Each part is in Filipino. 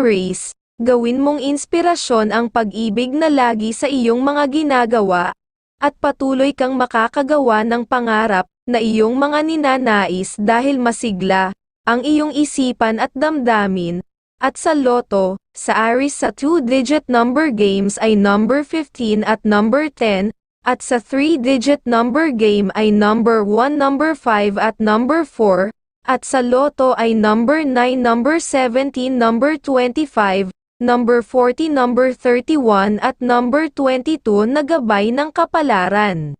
Aries, gawin mong inspirasyon ang pag-ibig na lagi sa iyong mga ginagawa, at patuloy kang makakagawa ng pangarap na iyong mga ninanais dahil masigla ang iyong isipan at damdamin. At sa loto, sa Aries sa 2-digit number games ay number 15 at number 10, at sa 3-digit number game ay number 1, number 5 at number 4, at sa loto ay number 9, number 17, number 25, number 40, number 31 at number 22 na gabay ng kapalaran.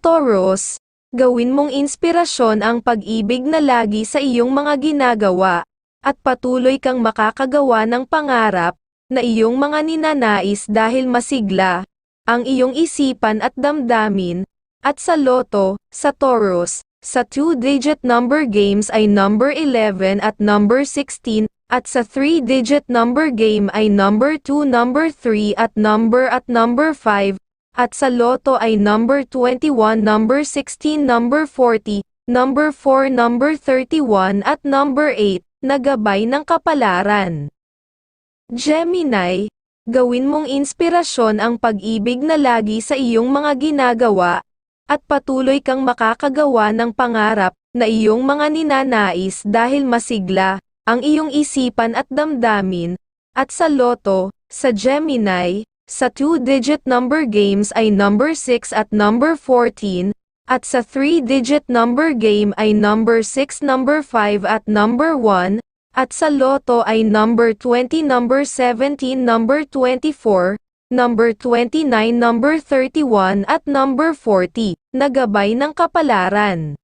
Taurus, gawin mong inspirasyon ang pag-ibig na lagi sa iyong mga ginagawa, at patuloy kang makakagawa ng pangarap na iyong mga ninanais dahil masigla ang iyong isipan at damdamin, at sa loto, sa Taurus, sa 2-digit number games ay number 11 at number 16, at sa 3-digit number game ay number 2, number 3 at number at number 5, at sa loto ay number 21, number 16, number 40, number 4, number 31 at number 8, na gabay ng kapalaran. Gemini, gawin mong inspirasyon ang pag-ibig na lagi sa iyong mga ginagawa, at patuloy kang makakagawa ng pangarap na iyong mga ninanais dahil masigla ang iyong isipan at damdamin, at sa loto, sa Gemini, sa 2-digit number games ay number 6 at number 14, at sa 3-digit number game ay number 6, number 5 at number 1, at sa loto ay number 20, number 17, number 24, number 29, number 31 at number 40, na gabay ng kapalaran.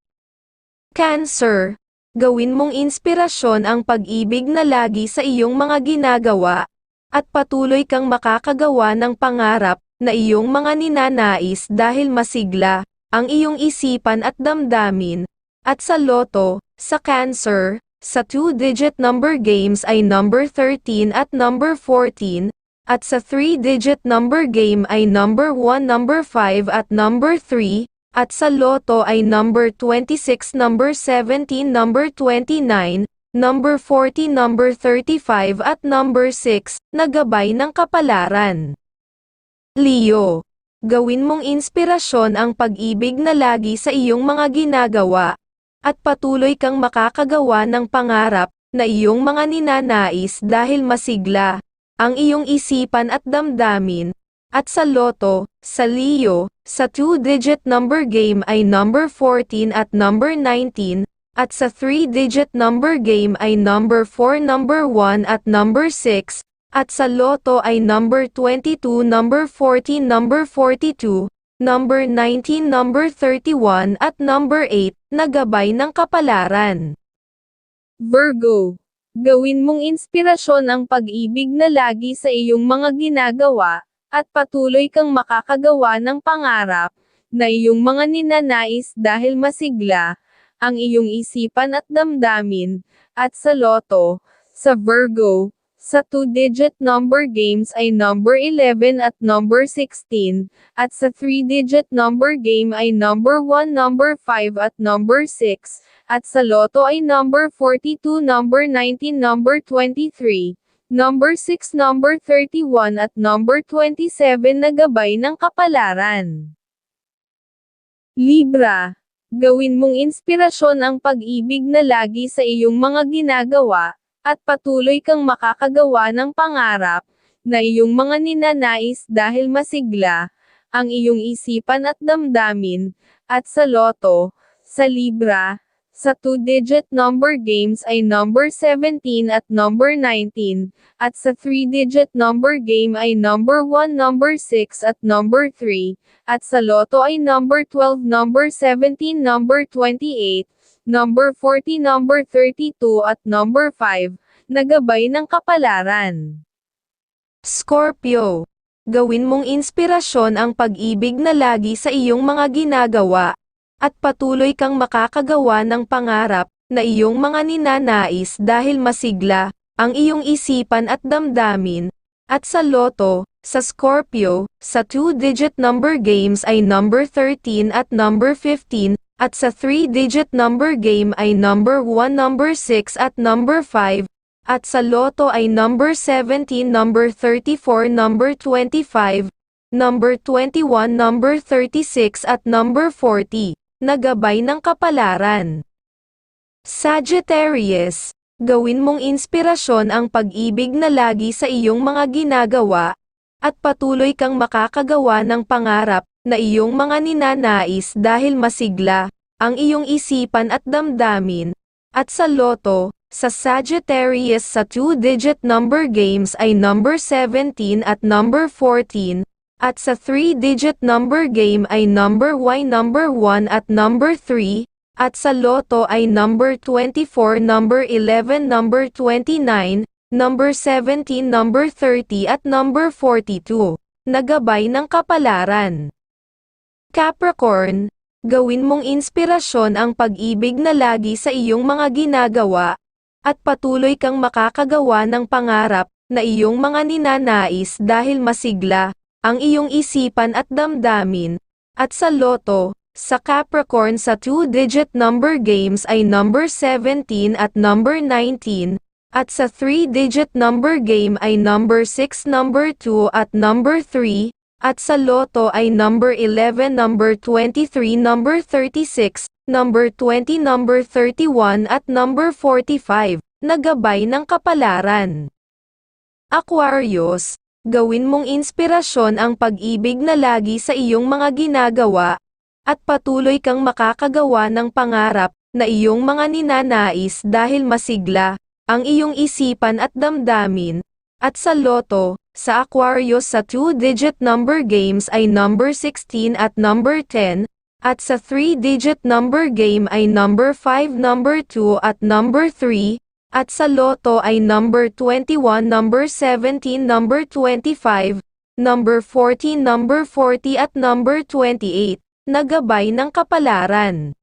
Cancer, gawin mong inspirasyon ang pag-ibig na lagi sa iyong mga ginagawa, at patuloy kang makakagawa ng pangarap na iyong mga ninanais dahil masigla ang iyong isipan at damdamin, at sa loto, sa cancer, sa 2-digit number games ay number 13 at number 14, at sa 3-digit number game ay number 1, number 5 at number 3, at sa loto ay number 26, number 17, number 29, number 40, number 35 at number 6, na gabay ng kapalaran. Leo Gawin mong inspirasyon ang pag-ibig na lagi sa iyong mga ginagawa, at patuloy kang makakagawa ng pangarap na iyong mga ninanais dahil masigla ang iyong isipan at damdamin, at sa loto, sa Leo, sa 2-digit number game ay number 14 at number 19, at sa 3-digit number game ay number 4, number 1 at number 6, at sa loto ay number 22, number 14, number 42, number 19, number 31 at number 8, na gabay ng kapalaran. Virgo, gawin mong inspirasyon ang pag-ibig na lagi sa iyong mga ginagawa, at patuloy kang makakagawa ng pangarap, na iyong mga ninanais dahil masigla, ang iyong isipan at damdamin, at sa loto, sa Virgo, sa 2-digit number games ay number 11 at number 16, at sa 3-digit number game ay number 1, number 5 at number 6, at sa loto ay number 42, number 19, number 23, number 6, number 31 at number 27 na gabay ng kapalaran. Libra, gawin mong inspirasyon ang pag-ibig na lagi sa iyong mga ginagawa, at patuloy kang makakagawa ng pangarap, na iyong mga ninanais dahil masigla, ang iyong isipan at damdamin, at sa loto, sa libra, sa 2-digit number games ay number 17 at number 19, at sa 3-digit number game ay number 1, number 6 at number 3, at sa loto ay number 12, number 17, number 28, number 40, number 32 at number 5, na gabay ng kapalaran. Scorpio, gawin mong inspirasyon ang pag-ibig na lagi sa iyong mga ginagawa, at patuloy kang makakagawa ng pangarap na iyong mga ninanais dahil masigla ang iyong isipan at damdamin, at sa loto, sa Scorpio, sa 2-digit number games ay number 13 at number 15, at sa 3-digit number game ay number 1, number 6 at number 5, at sa loto ay number 17, number 34, number 25, number 21, number 36 at number 40, na gabay ng kapalaran. Sagittarius, gawin mong inspirasyon ang pag-ibig na lagi sa iyong mga ginagawa, at patuloy kang makakagawa ng pangarap na iyong mga ninanais dahil masigla ang iyong isipan at damdamin, at sa loto, sa Sagittarius sa two-digit number games ay number 17 at number 14, at sa three-digit number game ay number Y number 1 at number 3, at sa loto ay number 24, number 11, number 29, number 17, number 30 at number 42, nagabay ng kapalaran. Capricorn, gawin mong inspirasyon ang pag-ibig na lagi sa iyong mga ginagawa, at patuloy kang makakagawa ng pangarap na iyong mga ninanais dahil masigla ang iyong isipan at damdamin, at sa loto, sa Capricorn sa two-digit number games ay number 17 at number 19, at sa three-digit number game ay number 6, number 2 at number 3, at sa loto ay number 11, number 23, number 36, number 20, number 31 at number 45, nagabay ng kapalaran. Aquarius, gawin mong inspirasyon ang pag-ibig na lagi sa iyong mga ginagawa, at patuloy kang makakagawa ng pangarap na iyong mga ninanais dahil masigla ang iyong isipan at damdamin, at sa loto, sa Aquarius sa two-digit number games ay number 16 at number 10, at sa 3-digit number game ay number 5, number 2 at number 3, at sa loto ay number 21, number 17, number 25, number 14, number 40 at number 28, nagabay ng kapalaran.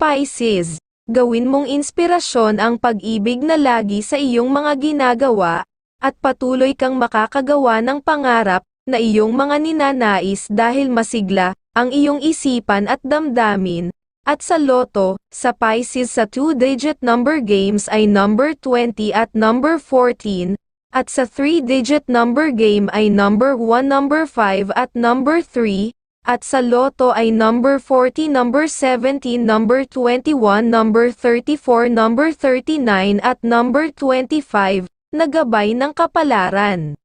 Pisces, gawin mong inspirasyon ang pag-ibig na lagi sa iyong mga ginagawa, at patuloy kang makakagawa ng pangarap na iyong mga ninanais dahil masigla ang iyong isipan at damdamin, at sa loto, sa Pisces sa two-digit number games ay number 20 at number 14, at sa three-digit number game ay number 1, number 5 at number 3, at sa loto ay number 40, number 17, number 21, number 34, number 39 at number 25, nagabay ng kapalaran.